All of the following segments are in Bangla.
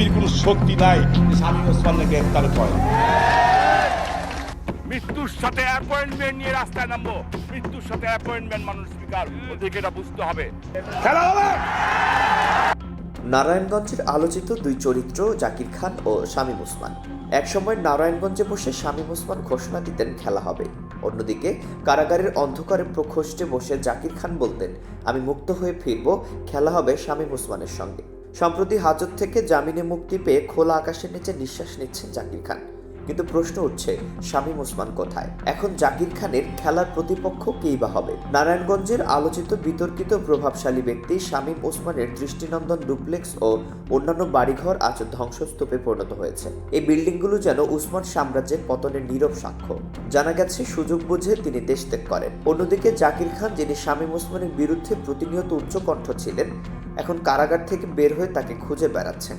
পৃথিবীর কোনো শক্তি নাই যে স্বামী ওসমানকে গ্রেফতার করে। মৃত্যুর সাথে অ্যাপয়েন্টমেন্ট নিয়ে রাস্তায় নামবো। মৃত্যুর সাথে অ্যাপয়েন্টমেন্ট মানুষ স্পিকার ওদেরকে এটা বুঝতে হবে। খেলা হবে! নারায়ণগঞ্জের আলোচিত দুই চরিত্র জাকির খান ও শামীম ওসমান। একসময় নারায়ণগঞ্জে বসে শামীম ওসমান ঘোষণা দিতেন খেলা হবে। অন্যদিকে কারাগারের অন্ধকারে প্রকোষ্ঠে বসে জাকির খান বলতেন আমি মুক্ত হয়ে ফিরব খেলা হবে শামীম ওসমানের সঙ্গে। সম্প্রতি হাজত থেকে জামিনে মুক্তি পেয়ে খোলা আকাশের নিচে নিঃশ্বাস নিচ্ছেন জাকির খান। কিন্তু প্রশ্ন উঠছে, শামীম ওসমান কোথায়? এখন জাকির খানের খেলার প্রতিপক্ষ কেই বা হবে? নারায়ণগঞ্জের আলোচিত বিতর্কিত প্রভাবশালী ব্যক্তি শামীম ওসমানের দৃষ্টিনন্দন ডুপ্লেক্স ও অন্যান্য বাড়িঘর আজ ধ্বংসস্তূপে পরিণত হয়েছে। এই বিল্ডিংগুলো যেন উসমান সাম্রাজ্যের পতনের নীরব সাক্ষ্য। জানা গেছে, সুযোগ বুঝে তিনি দেশ ত্যাগ করেন। অন্যদিকে জাকির খান, যিনি শামীম ওসমানের বিরুদ্ধে প্রতিনিয়ত উচ্চকণ্ঠ ছিলেন এখন কারাগার থেকে বের হয়ে তাকে খুঁজে বেড়াচ্ছেন।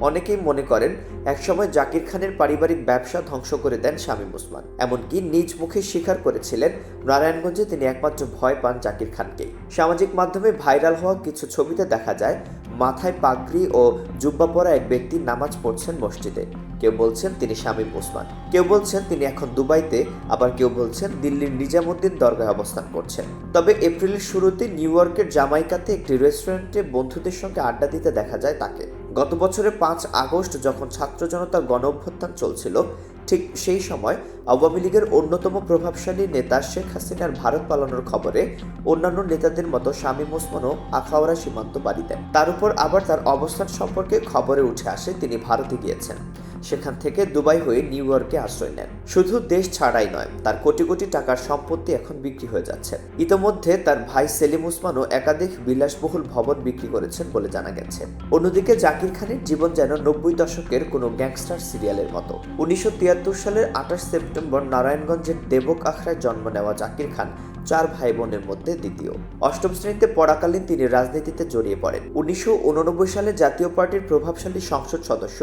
অনেকেই মনে করেন, একসময় জাকির খানের পারিবারিক ব্যবসা ধ্বংস করে দেন শামীম ওসমান। এমনকি নিজ মুখে স্বীকার করেছিলেন নারায়ণগঞ্জে তিনি একমাত্র ভয় পান জাকির খানকেই। সামাজিক মাধ্যমে ভাইরাল হওয়া কিছু ছবিতে দেখা যায় মাথায় পাগড়ি ও জুব্বা পরা এক ব্যক্তি নামাজ পড়ছেন মসজিদে। কেউ বলছেন তিনি শামীম ওসমান। কেউ বলছেন তিনি এখন দুবাইতে, আবার কেউ বলছেন দিল্লির নিজামুদ্দিন দরগায় অবস্থান করছেন। তবে এপ্রিলের শুরুতে নিউ ইয়র্কের জামাইকাতে একটি রেস্টুরেন্টে বন্ধুদের সঙ্গে আড্ডা দিতে দেখা যায় তাকে। গত বছরের পাঁচ আগস্ট যখন ছাত্র জনতার গণ অভ্যুত্থান চলছিল, ঠিক সেই সময় আওয়ামী লীগের অন্যতম প্রভাবশালী নেতা শেখ হাসিনার ভারত পালানোর খবরে অন্যান্য নেতাদের মতো শামীম ওসমানও আখাওয়ারা সীমান্ত বাড়ি দেন তার উপর আবার তার অবস্থান সম্পর্কে খবরে উঠে আসে তিনি ভারতে গিয়েছেন। সেখান থেকে দুবাই হয়ে নিউ ইয়র্কে আশ্রয় নেন। শুধু দেশ ছাড়াই নয়, তার কোটি কোটি টাকার সম্পত্তি এখন বিক্রি হয়ে যাচ্ছে। ইতোমধ্যে তার ভাই সেলিম উসমানও একাধিক বিলাসবহুল ভবন বিক্রি করেছেন বলে জানা গেছে। অন্যদিকে জাকির খানের জীবন যেন নব্বই দশকের কোনো গ্যাংস্টার সিরিয়ালের মতো। উনিশশো তিয়াত্তর সালের আঠাশ সেপ্টেম্বর নারায়ণগঞ্জের দেবক আখড়ায় জন্ম নেওয়া জাকির খান চার ভাই বোনের মধ্যে দ্বিতীয়। অষ্টম শ্রেণীতে পড়াকালীন তিনি রাজনীতিতে জড়িয়ে পড়েন। উনিশশো উননব্বই সালে জাতীয় পার্টির প্রভাবশালী সংসদ সদস্য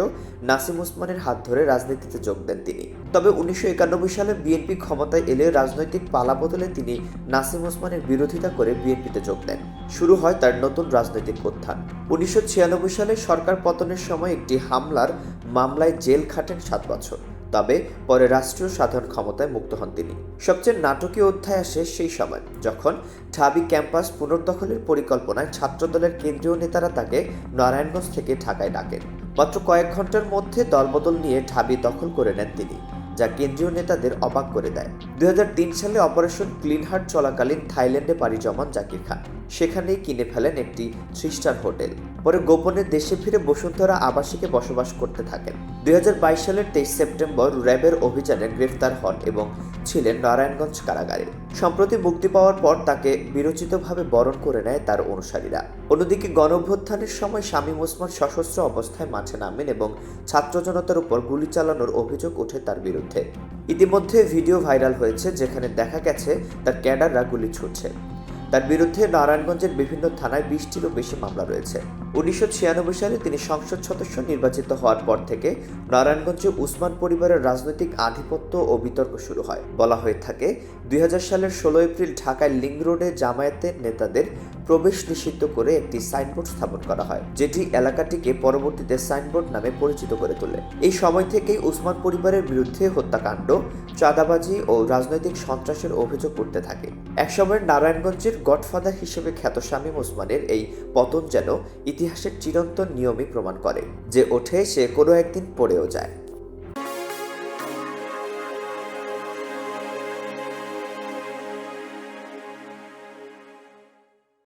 নাসিম ওসমানের হাত ধরে রাজনীতিতে যোগ দেন তিনি। তবে উনিশশো একানব্বই সালে বিএনপি ক্ষমতায় এলে রাজনৈতিক পালা বদলে তিনি নাসিম ওসমানের বিরোধিতা করে বিএনপিতে যোগ দেন। শুরু হয় তার নতুন রাজনৈতিক উত্থান। উনিশশো ছিয়ানব্বই সালে সরকার পতনের সময় একটি হামলার মামলায় জেল খাটেন সাত বছর। তবে পরে রাষ্ট্রীয় সাধারণ ক্ষমতায় মুক্ত হন তিনি। সবচেয়ে নাটকীয় অধ্যায় আসে সেই সময়, যখন ঢাবি ক্যাম্পাস পুনর্দখলের পরিকল্পনায় ছাত্রদলের কেন্দ্রীয় নেতারা তাকে নারায়ণগঞ্জ থেকে ঢাকায় ডাকেন। মাত্র কয়েক ঘণ্টার মধ্যে দলবদল নিয়ে ঢাবি দখল করে নেন তিনি, যা কেন্দ্রীয় নেতাদের অবাক করে দেয়। দুই হাজার তিন সালে অপারেশন ক্লিনহার্ট চলাকালীন থাইল্যান্ডে পাড়ি জমান জাকির খান। সেখানেই কিনে ফেলেন একটি থ্রি স্টার হোটেল। পরে গোপনে দেশে ফিরে বসুন্ধরা আবাসিকে বসবাস করতে থাকেন। দুই হাজার বাইশ সালের তেইশ সেপ্টেম্বর র্যাবের অভিযানে গ্রেফতার হন এবং ছিলেন নারায়ণগঞ্জ কারাগারে। সম্প্রতি মুক্তি পাওয়ার পর তাকে বিরচিতভাবে বরণ করে নেয় তার অনুসারীরা। অন্যদিকে গণঅভ্যুত্থানের সময় শামীম ওসমান সশস্ত্র অবস্থায় মাঠে নামেন এবং ছাত্র জনতার উপর গুলি চালানোর অভিযোগ ওঠে তার বিরুদ্ধে। ইতিমধ্যে ভিডিও ভাইরাল হয়েছে, যেখানে দেখা গেছে তার ক্যাডাররা গুলি ছুটছে তার বিরুদ্ধে নারায়ণগঞ্জের বিভিন্ন থানায় বিশটিরও বেশি মামলা রয়েছে। উনিশশো ছিয়ানব্বই সালে তিনি সংসদ সদস্য নির্বাচিত হওয়ার পর থেকে নারায়ণগঞ্জে উসমান পরিবারের রাজনৈতিক আধিপত্য ও বিতর্ক শুরু হয়। বলা হয়ে থাকে, দুই সালের ষোলো এপ্রিল ঢাকায় লিং রোডে জামায়াতের নেতাদের প্রবেশ নিষিদ্ধ করে একটি সাইনবোর্ড স্থাপন করা হয়, যেটি এলাকাটিকে পরবর্তীতে সাইনবোর্ড নামে পরিচিত করে তোলে। এই সময় থেকেই উসমান পরিবারের বিরুদ্ধে হত্যাকাণ্ড, চাঁদাবাজি ও রাজনৈতিক সন্ত্রাসের অভিযোগ উঠতে থাকে। একসময় নারায়ণগঞ্জের গডফাদার হিসেবে খ্যাত শামীম ওসমানের এই পতন যেন ইতিহাসের চিরন্তন নিয়মই প্রমাণ করে যে ওঠে সে কোনো একদিন পড়েও যায়।